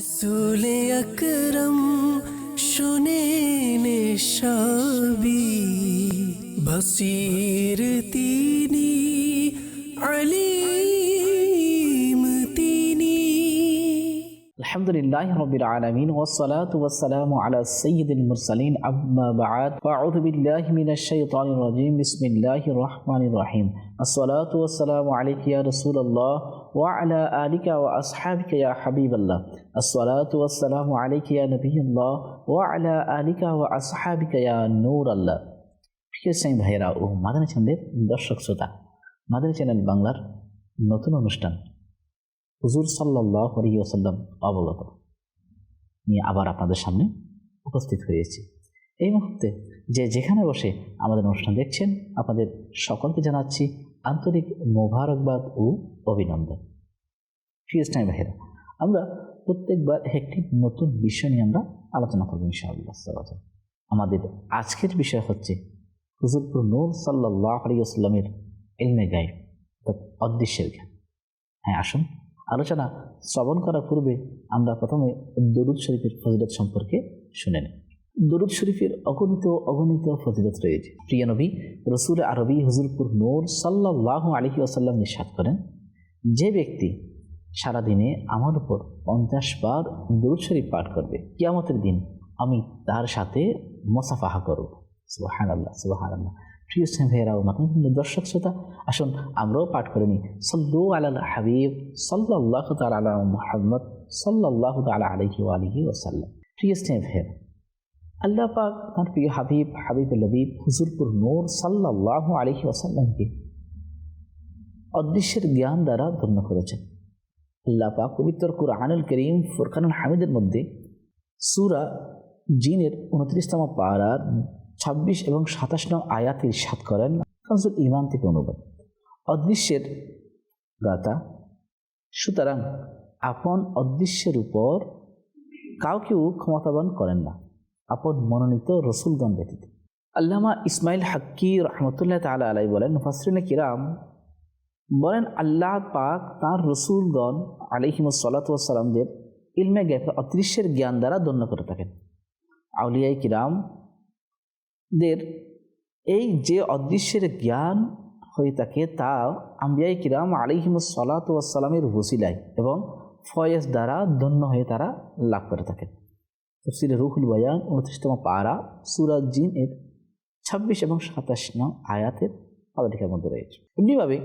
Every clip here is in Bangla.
رسول اکرم شنین شابی بصیر تینی علیم تینی الحمدللہ رب العالمین والصلاة والسلام على سید المرسلین اما بعد فاعوذ باللہ من الشیطان الرجیم بسم اللہ الرحمن الرحیم الصلاة والسلام علیکی یا رسول اللہ رسول اللہ ওয়ালা আলিকা ও আসহাবিকা ইয়া হাবিবাল্লাহ আসসালাতু ওয়াসসালামু আলাইকা ইয়া নবিয়্লাহ ওয়ালা আলিকা ও আসহাবিকা ইয়া নূর আল্লাহ প্রিয় সাই ভাইরা ও মাদানী চ্যানেলের দর্শক শ্রোতা, মাদানী চ্যানেল বাংলার নতুন অনুষ্ঠান হুজুর সাল্লাহ আলহিউসাল্লাম অবগত নিয়ে আবার আপনাদের সামনে উপস্থিত হয়েছি। এই মুহূর্তে যে যেখানে বসে আমাদের অনুষ্ঠান দেখছেন, আপনাদের সকলকে জানাচ্ছি আন্তরিক মোবারকবাদ ও অভিনন্দন। টাইম ভাইরা আমরা প্রত্যেকবার একটি নতুন বিষয় নিয়ে আমরা আলোচনা করব ইনশাআল্লাহ আমাদের আজকের বিষয় হচ্ছে হুজুরপুর নূর সাল্লাহ এলমে গাইব অর্থাৎ অদৃশ্যের জ্ঞান। হ্যাঁ আসুন, আলোচনা শ্রবণ করার পূর্বে আমরা প্রথমে দরুদ শরীফের ফজিলত সম্পর্কে শুনে নেব দরুদ শরীফের অগণিত অগণিত ফজিলত রয়েছে। প্রিয় নবী, রসুল আরবি হুজুরপুর নূর সাল্লাহ আলহি আসাল্লাম নিঃসাদ করেন, যে ব্যক্তি সারাদিনে আমার উপর পঞ্চাশ বার দরুদ শরীফ পাঠ করবে, কিয়ামতের দিন আমি তার সাথে মোসাফাহা করব। সুবাহান আল্লাহ সুবাহান আল্লাহ প্রিয় মাতন দর্শক, শ্রোতা, আসুন আমরাও পাঠ করে নিই। সল্লু আলাল হাবিব সাল্লাহ তাল আলা মোহাম্মদ সাল্লাহ তালা আলহি আলহি ওসাল্লাম প্রিয় স্নেহ ভাইয়েরা আল্লাহ পাক তার প্রিয় হাবিব হাবিব লবিব হুজুরপুর নূর সাল্লাহ আলহি ওসাল্লামকে অদৃশ্যের জ্ঞান দ্বারা ধন্য করেছেন। আল্লাহ পাক পবিত্র কুরআনুল করিম, ফুরকানুল হামিদের মধ্যে সুরা জিনের উনত্রিশতম পাড়ার ছাব্বিশ এবং সাতাশ নং আয়াত ইরশাদ করেন কাজুল ইমান থেকে অনুবাদ। অদৃশ্যের গাতা সুতরাং আপন অদৃশ্যের উপর কাউকেও ক্ষমতাবান করেন না। আপন মনোনীত রসুলগণ ব্যতীত। আল্লামা ইসমাইল হাক্কি রহমতুল্লাহ তালা আলাই বলেন মুফাসরিনে কিরাম বলেন, আল্লাহ পাক তাঁর রসুলগণ আলিহিমসাল্লাতামদের ইলমে গ্যাপের অদৃশ্যের জ্ঞান দ্বারা দন্য করে থাকেন। আউলিয়াই কিরাম দের এই যে অদৃশ্যের জ্ঞান হয়ে থাকে তা আম্বিয়াই কিরাম আলিহিম সালাতামের ওসিলায় এবং ফয়েজ দ্বারা ধন্য হয়ে তারা লাভ করে থাকেন। তফসির রুহুল বয়ান উনত্রিশতম পাড়া সুরাজ জিন এর ছাব্বিশ এবং সাতাশ নং আয়াতের পাদালিকার মধ্যে রয়েছে। এমনিভাবে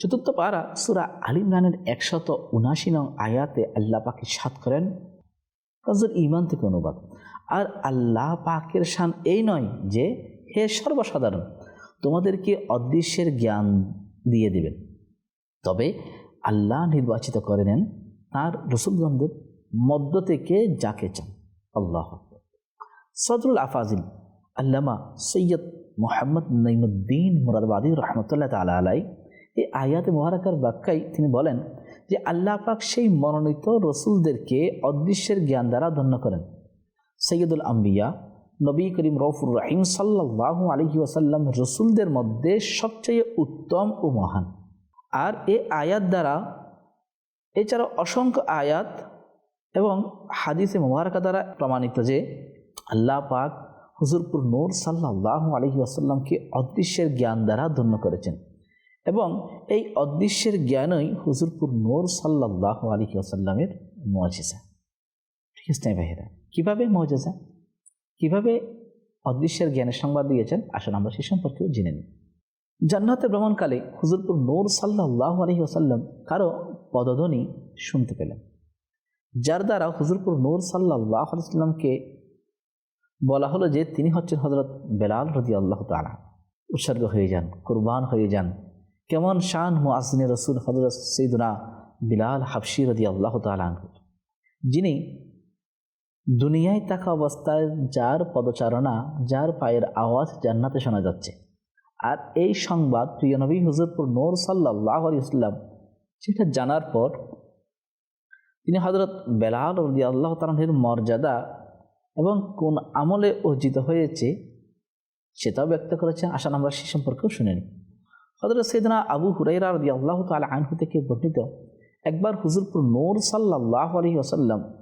চতুর্থ পাড়া সুরা আল ইমরানের একশত উনাশি নং আয়াতে আল্লাহ পাকে সাত করেন কাজের ইমান থেকে অনুবাদ। আর আল্লাহ পাকের শান এই নয় যে হে সর্বসাধারণ, তোমাদেরকে অদৃশ্যের জ্ঞান দিয়ে দিবেন। তবে আল্লাহ নির্বাচিত করে নেন তার রসুলগন্ধের মধ্য থেকে যাকে চান। আল্লাহ সদরুল আফাজিল আল্লামা সৈয়দ মোহাম্মদ নঈমুদ্দিন মুরাদবাদী রহমতুল্লাহ তালা আলাই এই আয়াতে মহারাকার ব্যাখ্যায় তিনি বলেন যে, আল্লাহ পাক সেই মনোনীত রসুলদেরকে অদৃশ্যের জ্ঞান দ্বারা ধন্য করেন। সৈয়দুল আম্বিয়া, নবী করিম রফুর রাহিম সাল্লাহ আলহি ওসাল্লাম রসুলদের মধ্যে সবচেয়ে উত্তম ও মহান। আর এ আয়াত দ্বারা, এছাড়াও অসংখ্য আয়াত এবং হাদিসে মোবারকা দ্বারা প্রমাণিত যে আল্লাহ পাক হুজুরপুর নূর সাল্লাহ আলহি আসাল্লামকে অদৃশ্যের জ্ঞান দ্বারা ধন্য করেছেন। এবং এই অদৃশ্যের জ্ঞানই হুজুরপুর নূর সাল্লাহ আলহি আসাল্লামের মজেজা। ঠিক আছে ভাইয়েরা, কীভাবে মজেজা? কীভাবে অদৃশ্যের জ্ঞানের সংবাদ দিয়েছেন? আসলে আমরা সে সম্পর্কেও জেনে নিই। জান্নাতে ভ্রমণকালে হুজুরপুর নূর সাল্লাহ আলহি আসাল্লাম কারও পদধ্বনি শুনতে পেলেন। যার দ্বারা হুজুরপুর নূর সাল্লাহ আলাইসাল্লামকে বলা হলো যে তিনি হচ্ছেন হজরত বেলাল রদি আল্লাহ তালা উৎসর্গ হয়ে যান, কুরবান হয়ে যান। কেমন শান মুআসিনে রসুল হজরত সৈদুনা বিলাল হাফসি রদি আল্লাহ তালা যিনি দুনিয়ায় থাকা অবস্থায় যার পদচারণা, যার পায়ের আওয়াজ জান্নাতে শোনা যাচ্ছে। আর এই সংবাদ প্রিয় নবী হুজুরপুর নূর সাল্লাহ ইসলাম সেটা জানার পর তিনি হজরত বেলাল রদি আল্লাহ তালের মর্যাদা এবং কোন আমলে অর্জিত হয়েছে সেটাও ব্যক্ত করেছেন। আশা আমরা সে সম্পর্কেও শুনেনি হজরত সৈদনা আবু হুরাইরা রদি আল্লাহ তালা আনহু থেকে বর্ণিত একবার হুজুরপুর নূর সাল্লাহ আলহি আসাল্লাম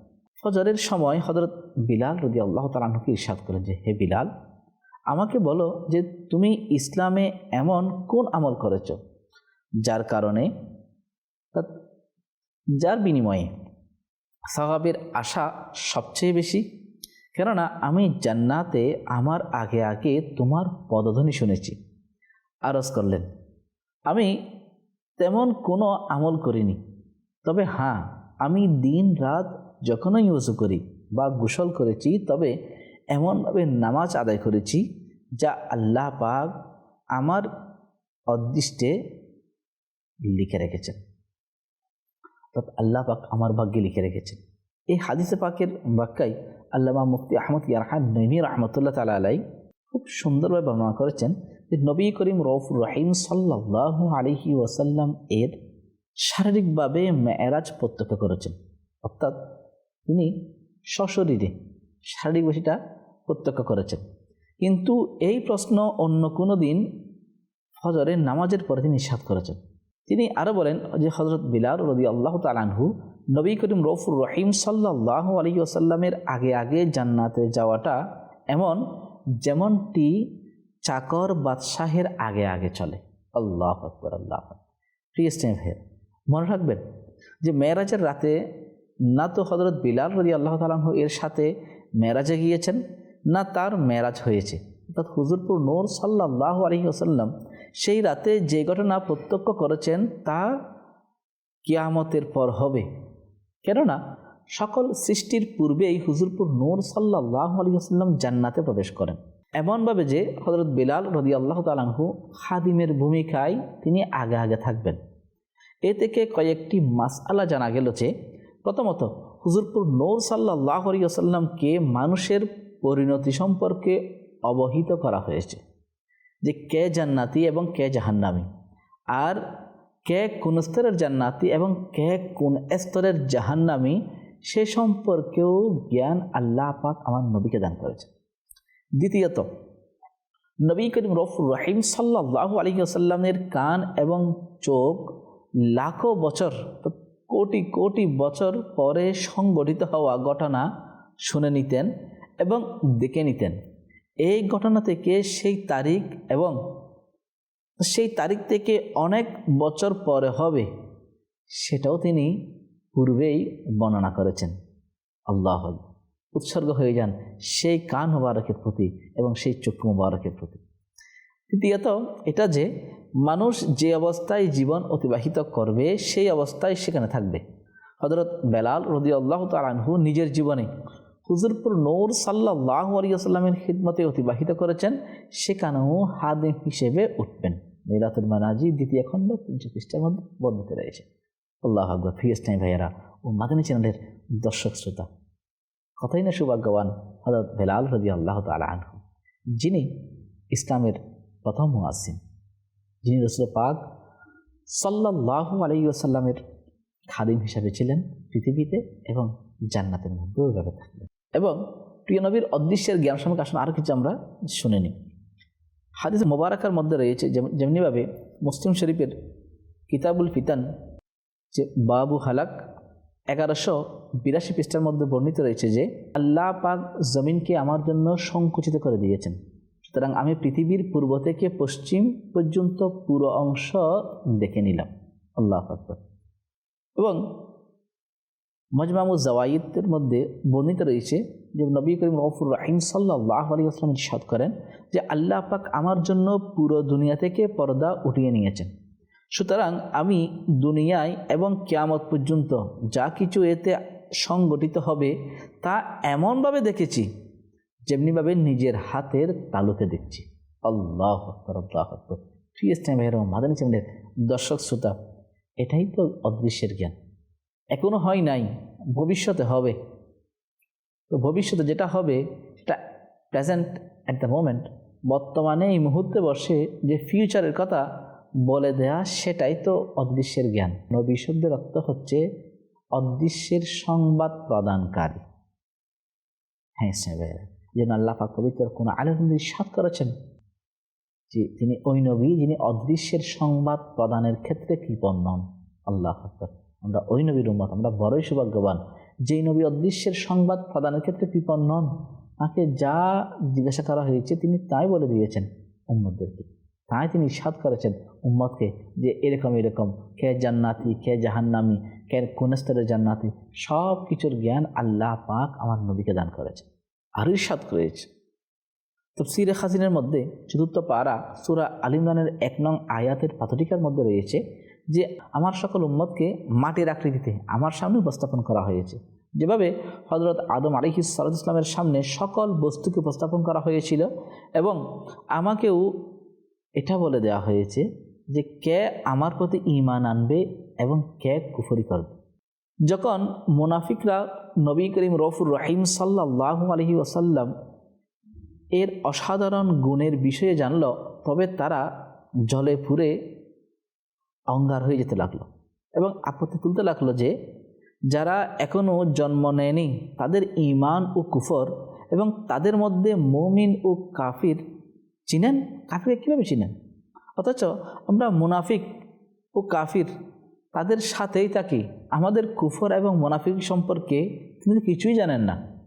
ফজরের সময় হজরত বিলাল রদি আল্লাহ তালাহকে ইরশাদ করেন যে, হে বিলাল, আমাকে বলো যে তুমি ইসলামে এমন কোন আমল করেছ যার কারণে যার বিনিময়ে সহাবের আশা সবচেয়ে বেশি। কেননা আমি জান্নাতে আমার আগে আগে তোমার পদধ্বনি শুনেছি। আরজ করলেন, আমি তেমন কোনো আমল করিনি। তবে হ্যাঁ আমি দিন রাত যখনই উজু করি বা গোসল করেছি, তবে এমনভাবে নামাজ আদায় করেছি যা আল্লাহ পাক আমার অদৃষ্টে লিখে রেখেছেন। অর্থাৎ আল্লাহ পাক আমার ভাগ্যে লিখে রেখেছেন। এই হাদিসে পাকের বাক্যায় আল্লামা মুফতি আহমদ ইয়ারহান নৈমি রহমতুল্লাহ তালা আলাই খুব সুন্দরভাবে বর্ণনা করেছেন যে নবী করিম রৌফুর রাহিম সাল্লাহ আলিহি ওয়াসাল্লাম এর শারীরিকভাবে মেয়েরাজ প্রত্যক্ষ করেছেন। অর্থাৎ তিনি সশরীরে শারীরিক সেটা প্রত্যক্ষ করেছেন। কিন্তু এই প্রশ্ন অন্য কোনো দিন ফজরের নামাজের পরে তিনি নিঃসাদ করেছেন। তিনি আরও বলেন যে হজরত বিলাল রদি আল্লাহ তালানহু নবী করিম রফুর রহিম সাল্লাহ আলী আসাল্লামের আগে আগে জান্নাতে যাওয়াটা এমন যেমনটি চাকর বাদশাহের আগে আগে চলে। আল্লাহ আকবর, আল্লাহ প্রিয়স্টেম ভাইয়ের, মনে রাখবেন যে মেয়েরাজের রাতে না তো হজরত বিলাল রদি আল্লাহ তালাহ এর সাথে মেয়েরাজে গিয়েছেন, না তার মেরাজ হয়েছে। অর্থাৎ হুজুরপুর নূর সাল্লাহ আলহি আসাল্লাম সেই রাতে যে ঘটনা প্রত্যক্ষ করেছেন তা কিয়ামতের পর হবে। কেননা সকল সৃষ্টির পূর্বেই হুজুরপুর নূর সাল্লাহ আলী আসাল্লাম জান্নাতে প্রবেশ করেন। এমনভাবে যে হজরত বিলাল রদি আল্লাহ তালাহু খাদিমের ভূমিকায় তিনি আগে আগে থাকবেন। এ থেকে কয়েকটি মাস মাসআলা জানা গেল যে, প্রথমত হুজুরপুর নৌর সাল্লাহ আলী আসাল্লামকে মানুষের পরিণতি সম্পর্কে অবহিত করা হয়েছে। যে কে জান্নাতি এবং কে জাহান্নামি। আর কে কোন স্তরের জান্নাতি এবং কে কোন স্তরের জাহান্নামি, সে সম্পর্কেও জ্ঞান আল্লাহ পাক আমার নবীকে দান করেছে দ্বিতীয়ত, নবী করিম রফুর রহিম সাল্লাহ আলী আসাল্লামের কান এবং চোখ লাখো বছর কোটি কোটি বছর পরে সংগঠিত হওয়া ঘটনা শুনে নিতেন এবং দেখে নিতেন। এই ঘটনা থেকে সেই তারিখ এবং সেই তারিখ থেকে অনেক বছর পরে হবে, সেটাও তিনি পূর্বেই বর্ণনা করেছেন। আল্লাহ উৎসর্গ হয়ে যান সেই কান মুবারকের প্রতি এবং সেই চক্ষু মুবারকের প্রতি। তৃতীয়ত এটা যে মানুষ যে অবস্থায় জীবন অতিবাহিত করবে, সেই অবস্থায় সেখানে থাকবে। হজরত বেলাল রদি আল্লাহ তালানহু নিজের জীবনে হুজুরপুর নৌর সাল্লাহ আলিয়াস্লামের খিদমতে অতিবাহিত করেছেন, সেখানেও হাদিম হিসেবে উঠবেন। মিলাতুল মানাজি দ্বিতীয় খণ্ড তিনশো পৃষ্ঠার মধ্যে বর্ণিত রয়েছে। আল্লাহ আকবর। ফিয়েস টাইম ভাইয়ারা ও মাদানী চ্যানেলের দর্শক শ্রোতা, কথাই না সৌভাগ্যবান হজরত বেলাল রদি আল্লাহ তালা যিনি ইসলামের প্রথম মুয়াসিন যিনি রসুল পাক সাল্লাহ আলাই আসাল্লামের খাদিম হিসাবে ছিলেন পৃথিবীতে এবং জান্নাতের মধ্যে এভাবে থাকবেন এবং প্রিয় নবীর অদৃশ্যের জ্ঞান সম্পর্কে আসলে আরও কিছু আমরা শুনে নিই। হাদিস মোবারকার মধ্যে রয়েছে যেমনিভাবে মুসলিম শরীফের কিতাবুল ফিতান যে বাবু হালাক এগারোশো বিরাশি পৃষ্ঠার মধ্যে বর্ণিত রয়েছে যে, আল্লাহ পাক জমিনকে আমার জন্য সংকুচিত করে দিয়েছেন। সুতরাং আমি পৃথিবীর পূর্ব থেকে পশ্চিম পর্যন্ত পুরো অংশ দেখে নিলাম। আল্লাহ আকবর। এবং মজমামু জাওয়াইদের মধ্যে বর্ণিত রয়েছে যে নবী করিম রফুর রাহিম সাল্লাহ আলী আসলাম ইসাদ করেন যে আল্লাহ পাক আমার জন্য পুরো দুনিয়া থেকে পর্দা উঠিয়ে নিয়েছেন। সুতরাং আমি দুনিয়ায় এবং কেয়ামত পর্যন্ত যা কিছু এতে সংগঠিত হবে তা এমনভাবে দেখেছি যেমনিভাবে নিজের হাতের তালুতে দেখছি। আল্লাহ আকবর আল্লাহ আকবর। ফ্রিয়েস টাইম এরকম মাদানী চ্যানেলের দর্শক, শ্রোতা, এটাই তো অদৃশ্যের জ্ঞান। এখনও হয় নাই, ভবিষ্যতে হবে। তো ভবিষ্যতে যেটা হবে, সেটা প্রেজেন্ট অ্যাট দ্য মোমেন্ট বর্তমানে এই মুহূর্তে বসে যে ফিউচারের কথা বলে দেয়া, সেটাই তো অদৃশ্যের জ্ঞান। নবী শব্দের অর্থ হচ্ছে অদৃশ্যের সংবাদ প্রদানকারী। হ্যাঁ স্যার যেন আল্লাহ পাক কোনো আলেম সাত করেছেন যে তিনি ওই নবী যিনি অদৃশ্যের সংবাদ প্রদানের ক্ষেত্রে কৃপণ নন। আল্লাহ আমরা ওই নবীর উম্মত, আমরা বড়ই সৌভাগ্যবান। যেই নবী অদৃশ্যের সংবাদ প্রদানের ক্ষেত্রে কৃপণ নন, তাকে যা জিজ্ঞাসা করা হয়েছে তিনি তাই বলে দিয়েছেন উম্মদদেরকে তাই তিনি সাদ করেছেন উম্মদকে যে এরকম এরকম, কে জান্নাতি, কে জাহান্নামি, কে কোন স্তরের জান্নাতি সব কিছুর জ্ঞান আল্লাহ পাক আমার নবীকে দান করেছে আর ইরশাদ করেছে। তফসিরে খাজিনের মধ্যে চতুর্থ পারা সুরা আলিমরানের এক নং আয়াতের পাথরিকার মধ্যে রয়েছে? যে আমার সকল উম্মতকে মাটির আকৃতিতে আমার সামনে উপস্থাপন করা হয়েছে। যেভাবে হজরত আদম আলিহি সালাদ ইসলামের সামনে সকল বস্তুকে উপস্থাপন করা হয়েছিল এবং আমাকেও এটা বলে দেওয়া হয়েছে যে কে আমার প্রতি ইমান আনবে এবং কে কুফরি করবে। যখন মোনাফিকরা নবী করিম রফুর রহিম সাল্লাহ আলহি ওসাল্লাম এর অসাধারণ গুণের বিষয়ে জানল, তবে তারা জলে পুরে অঙ্গার হয়ে যেতে লাগল এবং আপত্তি তুলতে লাগল যে যারা এখনও জন্ম নেয়নি, তাদের ইমান ও কুফর এবং তাদের মধ্যে মমিন ও কাফির চিনেন? কাফির কীভাবে চিনেন? অথচ আমরা মুনাফিক ও কাফির, তাদের সাথেই থাকি। আমাদের কুফর এবং মুনাফিক সম্পর্কে তিনি কিছুই জানেন না।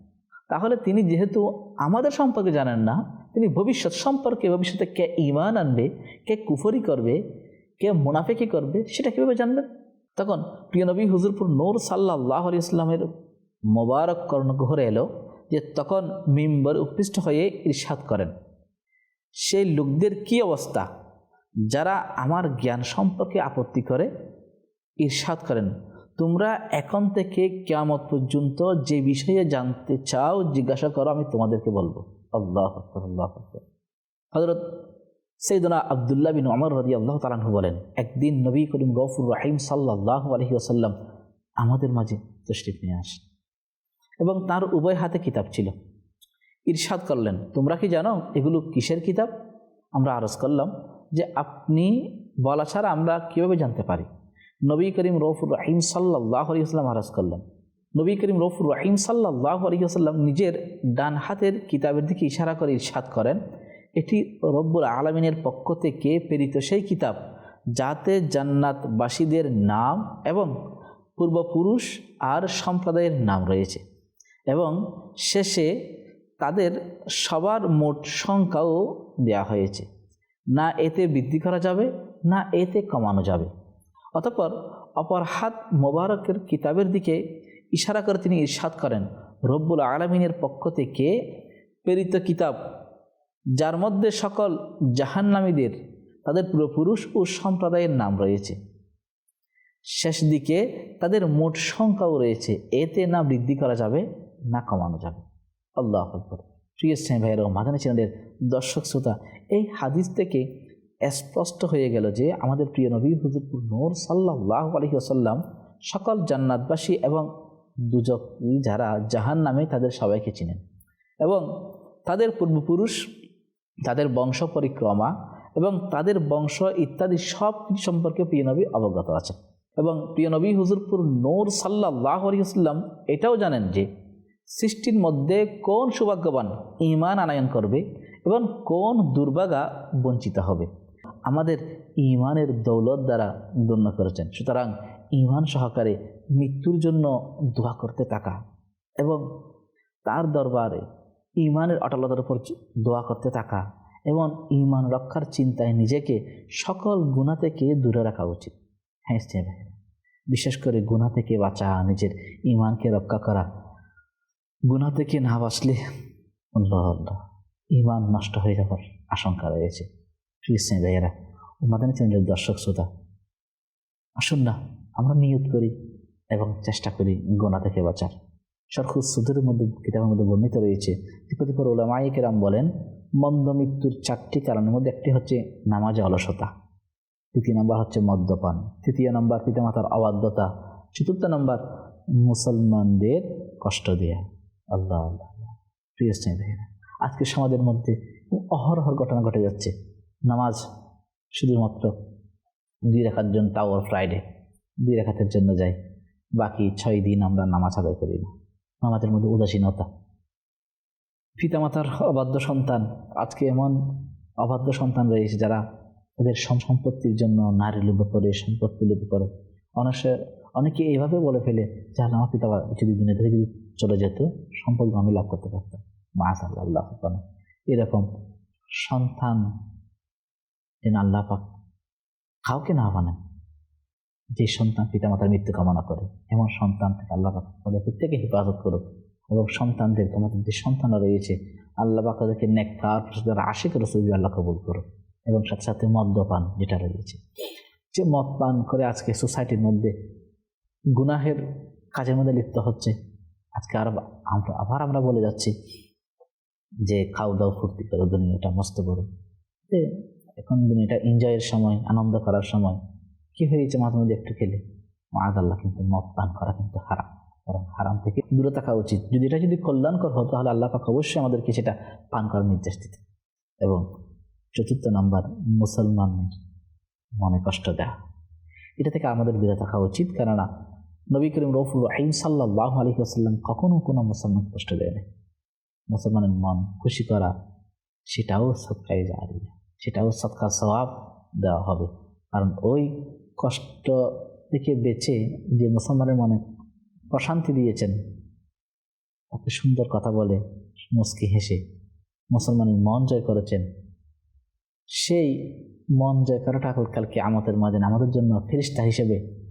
তাহলে তিনি যেহেতু আমাদের সম্পর্কে জানেন না, তিনি ভবিষ্যৎ সম্পর্কে ভবিষ্যতে কে ইমান আনবে, কে কুফরি করবে কে মুনাফিকি করবে, সেটা কীভাবে জানবেন তখন প্রিয় নবী হুজুরপুর নূর সাল্লাহ ইসলামের মোবারক কর্ণ ঘরে এলো যে তখন মিম্বর উপৃষ্ট হয়ে ইরশাদ করেন। সেই লোকদের কি অবস্থা? যারা আমার জ্ঞান সম্পর্কে আপত্তি করে ইরশাদ করেন। তোমরা এখন থেকে কেয়ামত পর্যন্ত যে বিষয়ে জানতে চাও, জিজ্ঞাসা করো, আমি তোমাদেরকে বলব। আল্লাহ আল্লাহ হজরত সৈদনা আবদুল্লাহ বিন অমর রদি আল্লাহ তালাহু বলেন, একদিন নবী করিম গফুর রাহিম সাল্লাহ আলহি আসাল্লাম আমাদের মাঝে তশরিফ নিয়ে আসেন এবং তার উভয় হাতে কিতাব ছিল। ইরশাদ করলেন, তোমরা কি জানো এগুলো কিসের কিতাব? আমরা আরজ করলাম যে আপনি বলা ছাড়া আমরা কীভাবে জানতে পারি। নবী করিম রফুর রাহিম সাল্লাহ আলিয়াল্লাম আরজ করলেন। নবী করিম রফুর রাহিম সাল্লাহ আলিয়াল্লাম নিজের ডান হাতের কিতাবের দিকে ইশারা করে ইরশাদ করেন এটি রব্বুল আলমিনের পক্ষ থেকে প্রেরিত সেই কিতাব যাতে জান্নাতবাসীদের নাম এবং পূর্বপুরুষ আর সম্প্রদায়ের নাম রয়েছে। এবং শেষে তাদের সবার মোট সংখ্যাও দেওয়া হয়েছে। না এতে বৃদ্ধি করা যাবে, না এতে কমানো যাবে। অতপর অপর হাত মোবারকের কিতাবের দিকে ইশারা করে তিনি ইরশাদ করেন, রব্বুল আলমিনের পক্ষ থেকে প্রেরিত কিতাব যার মধ্যে সকল জাহান্নামীদের, তাদের পূর্বপুরুষ ও সম্প্রদায়ের নাম রয়েছে। শেষ দিকে তাদের মোট সংখ্যাও রয়েছে। এতে না বৃদ্ধি করা যাবে, না কমানো যাবে। আল্লাহ আকবর। প্রিয় স্নেহ ভাইয়ের মাদানী চ্যানেলের দর্শক শ্রোতা, এই হাদিস থেকে স্পষ্ট হয়ে গেল যে আমাদের প্রিয় নবী হুজুরপুর নূর সাল্লাহ আলহি আসাল্লাম সকল জান্নাতবাসী এবং দুজক যারা জাহান নামে তাদের সবাইকে চিনেন। এবং তাদের পূর্বপুরুষ তাদের বংশ পরিক্রমা এবং তাদের বংশ ইত্যাদি সব সম্পর্কে প্রিয় নবী অবগত আছেন। এবং প্রিয় নবী হুজুরপুর নূর সাল্লাহ আলিয়াল্লাম এটাও জানেন যে সৃষ্টির মধ্যে কোন সৌভাগ্যবান ইমান আনায়ন করবে এবং কোন দুর্ভাগা বঞ্চিত হবে। আমাদের ইমানের দৌলত দ্বারা দন্য করেছেন। সুতরাং ইমান সহকারে মৃত্যুর জন্য দোয়া করতে থাকা এবং তার দরবারে ইমানের অটলতার উপর দোয়া করতে থাকা। এবং ইমান রক্ষার চিন্তায় নিজেকে সকল গুণা থেকে দূরে রাখা উচিত। হ্যাঁ বিশেষ করে গুণা থেকে বাঁচা, নিজের ইমানকে রক্ষা করা। গুণা থেকে না বাঁচলে ইমান নষ্ট হয়ে যাবার আশঙ্কা রয়েছে। ক্রিস্টান ভাইয়েরা ও মাদানী চ্যানেলের দর্শক, শ্রোতা, আসুন না, আমরা নিয়ত করি এবং চেষ্টা করি গোনা থেকে বাঁচার। সরখুদ সুদের মধ্যে কিতাবের মধ্যে বর্ণিত রয়েছে। দীপদীপর ওলামাইকেরাম বলেন, মন্দ মৃত্যুর চারটি কারণের মধ্যে একটি হচ্ছে নামাজে অলসতা, দ্বিতীয় নম্বর হচ্ছে মদ্যপান, তৃতীয় নম্বর পিতামাতার অবাধ্যতা, চতুর্থ নম্বর মুসলমানদের কষ্ট দেয়া। আল্লাহ আল্লাহ প্রিয় স্নেহিতা আজকে সমাজের মধ্যে অহরহর ঘটনা ঘটে যাচ্ছে। নামাজ শুধুমাত্র দুই রেখার জন্য, তাও ফ্রাইডে দুই রেখাতের জন্য যাই, বাকি ছয় দিন আমরা নামাজ আদায় করি না। নামাজের মধ্যে উদাসীনতা। পিতামাতার অবাধ্য সন্তান, আজকে এমন অবাধ্য সন্তান রয়েছে যারা ওদের সম্পত্তির জন্য নারী লোভে করে, সম্পত্তি লোভে করে। অনাসে অনেকে এইভাবে বলে ফেলে যে আমার পিতা যদি দিনে ধরে যদি চলে যেত সম্পর্ক আমি লাভ করতে পারতাম। মাস আল্লাহ। এরকম সন্তান যেন আল্লাহ পাক কাউকে না বানায় যে সন্তান পিতা মাতার মৃত্যু কামনা করে, এমন সন্তান থেকে আল্লাহ তাদের প্রত্যেকে হেফাজত করুক এবং সন্তানদের, তোমাদের যে সন্তানরা রয়েছে, আল্লাহ পাক তাদেরকে নেককার যারা আশিক রসুল আল্লাহ কবুল করো এবং সাথে সাথে মদ্যপান যেটা রয়েছে। যে মদ পান করে আজকে সোসাইটির মধ্যে গুনাহের কাজের মধ্যে লিপ্ত হচ্ছে, আজকে আর আমরা, আবার আমরা বলে যাচ্ছি যে খাও দাও, ফুর্তি করো, দুনিয়াটা মস্ত করো। এখন দুনিয়াটা এনজয়ের সময়, আনন্দ করার সময় কি হয়েছে মাঝে মধ্যে একটু খেলে? মাদ আল্লাহ কিন্তু মদ পান করা কিন্তু হারাম। কারণ হারাম থেকে দূরে থাকা উচিত। যদি এটা যদি কল্যাণকর হতো, তাহলে আল্লাহ পাক অবশ্যই আমাদেরকে সেটা পান করার নির্দেশ দিত এবং চতুর্থ নাম্বার মুসলমানের মনে কষ্ট দেওয়া এটা থেকে আমাদের দূরে থাকা উচিত। কেননা নবী করিম রফুল রাহিম সাল্লাহ আলী আসাল্লাম কখনো কোনো মুসলমান কষ্ট দেয় না মুসলমানের মন খুশি করা, সেটাও সৎকায় জারি সেটাও সৎকার স্বভাব দেওয়া হবে। কারণ ওই কষ্ট থেকে বেঁচে যে মুসলমানের মনে প্রশান্তি দিয়েছেন, তাকে সুন্দর কথা বলে, মুস্কি হেসে মুসলমানের মন জয় করেছেন। সেই মন জয় করাটা কালকে আমাদের মাঝে আমাদের জন্য ফেরিস্তা হিসেবে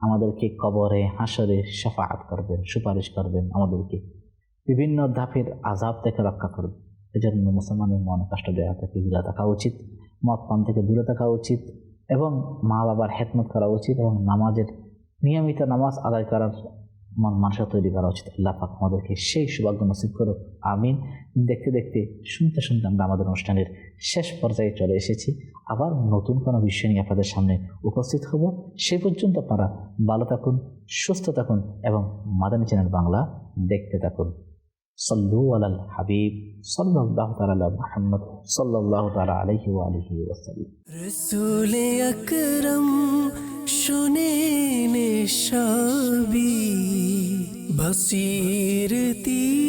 আমাদেরকে কবরে হাসরে সাফাত করবেন, সুপারিশ করবেন, আমাদেরকে বিভিন্ন ধাপের আজাব থেকে রক্ষা করবেন এজন্য মুসলমানের মনে কষ্ট দেওয়া থেকে দূরে থাকা উচিত, মদ পান থেকে দূরে থাকা উচিত এবং মা বাবার হেতমত করা উচিত এবং নামাজের নিয়মিত নামাজ আদায় করার মন মানুষের তৈরি করা উচিত। আল্লাহ পাক আমাদেরকে সেই সৌভাগ্য নসিব করুক। আমিন। দেখতে দেখতে, শুনতে শুনতে আমরা আমাদের অনুষ্ঠানের শেষ পর্যায়ে চলে এসেছি। আবার নতুন কোনো বিষয় নিয়ে আপনাদের সামনে উপস্থিত হব। সে পর্যন্ত আপনারা ভালো থাকুন, সুস্থ থাকুন এবং মাদানী চ্যানেল বাংলা দেখতে থাকুন। সল্লু আলাল হাবিব সাল্লাহ তালা মোহাম্মদ সাল্লাহ তালা আলহি আলহি ওসাল্লাম রসুলে আকরম শোনে সবই বসিরতি